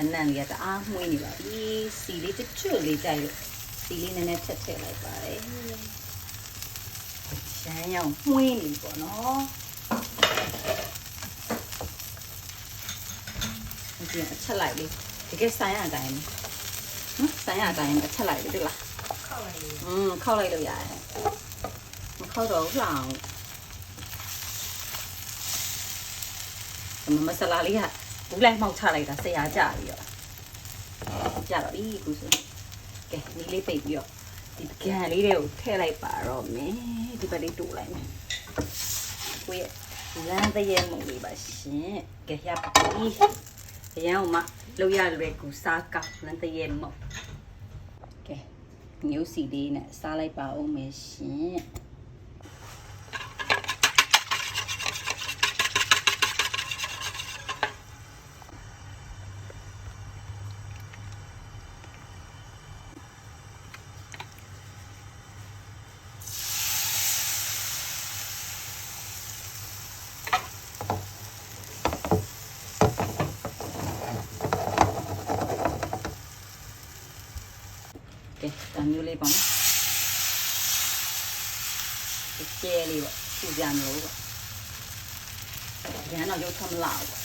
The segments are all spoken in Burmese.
အနံ့လေးကတအားမှုနေပါပြီစီလေးတချွတ်လေးကြိုက်လို့စီလေးနည်းနည်းထက်ထည့်လိုက်ပါတယ်ရှမ်းရောင်မှုနေပေါ့နော်ဒီအချက်လိုက်လေးတကယ်ဆိုင်ရအတိုင်းနော်ဆိုင်ရအတိုင်းအချက်လိုက်လေးတွေ့လားခောက်လိုက်လေอืมခောက်လိုက်လို့ရတယ်မခောက်တော့ဘူးလှအောင်ဒီမဆလာလေးက ဘူးလိုက်မှောက်ချလိုက်တာဆရာကြပြီးတော့ကြတော့ဒီကူစကဲနီးလေးပိတ်ပြီးတော့ဒီကန်လေးတွေကိုထည့်လိုက်ပါတော့မယ်ဒီဘက်လေးတူလိုက်မယ်ကိုရဲ့လမ်းတရဲ့မုံလေးပါရှင်ကဲရပါပြီအရန်အောင်မလောက်ရလွယ်ကူစားကောက်လမ်းတရဲ့မုံကဲမျိုးစီလေးနဲ့စားလိုက်ပါဦးမယ်ရှင် ကဲတမျိုးလေးပေါ့နော်ဒီကျဲလေးပေါ့ပူကြမျိုးပေါ့ရန်တော့ရုပ်ထမလာဘူးပေါ့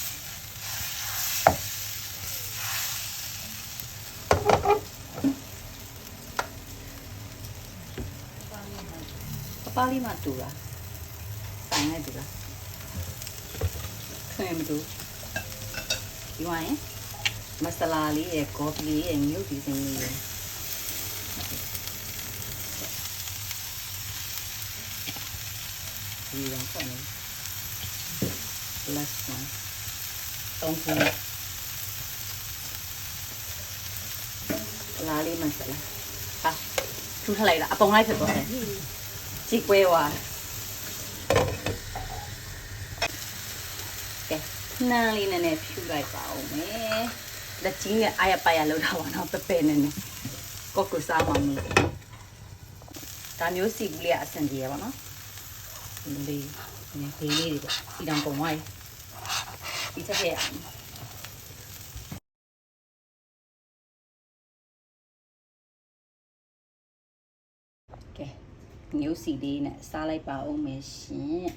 ပပလေးမှတူလားဆိုင်နဲ့တူလားခွင့်မတူဒီဝိုင်းမဆလာလေးရယ်ကောပီလေးရယ်မြုပ်ဒီစင်းလေးရ ယ်ဒီရောဖွင့်နေ plus 1တုံးခုလာလေးမစလာဟာထူထလိုက်တာအပုံလိုက်ဖြစ်သွားတယ်ကြည့်ကွဲသွားကဲနှမ်းလေးနည်းနည်းဖြူလိုက်ပါဦးမယ်လက်ကြီးနဲ့အာရပါရလောက်တာပါတော့ပပဲနေနေကိုကုစားမှမလို့ဒါမျိုးစီဘူးလေးကအဆင်ပြေရပါတော့ဒီလေးန ည်းလေးလေးတွေပေါ့ဒီတောင်ပုံသွားပြီဒီချက်ခဲ့ရအောင်ကဲမျိုးစီလေးနဲ့စားလိုက်ပါဦးမယ်ရှင်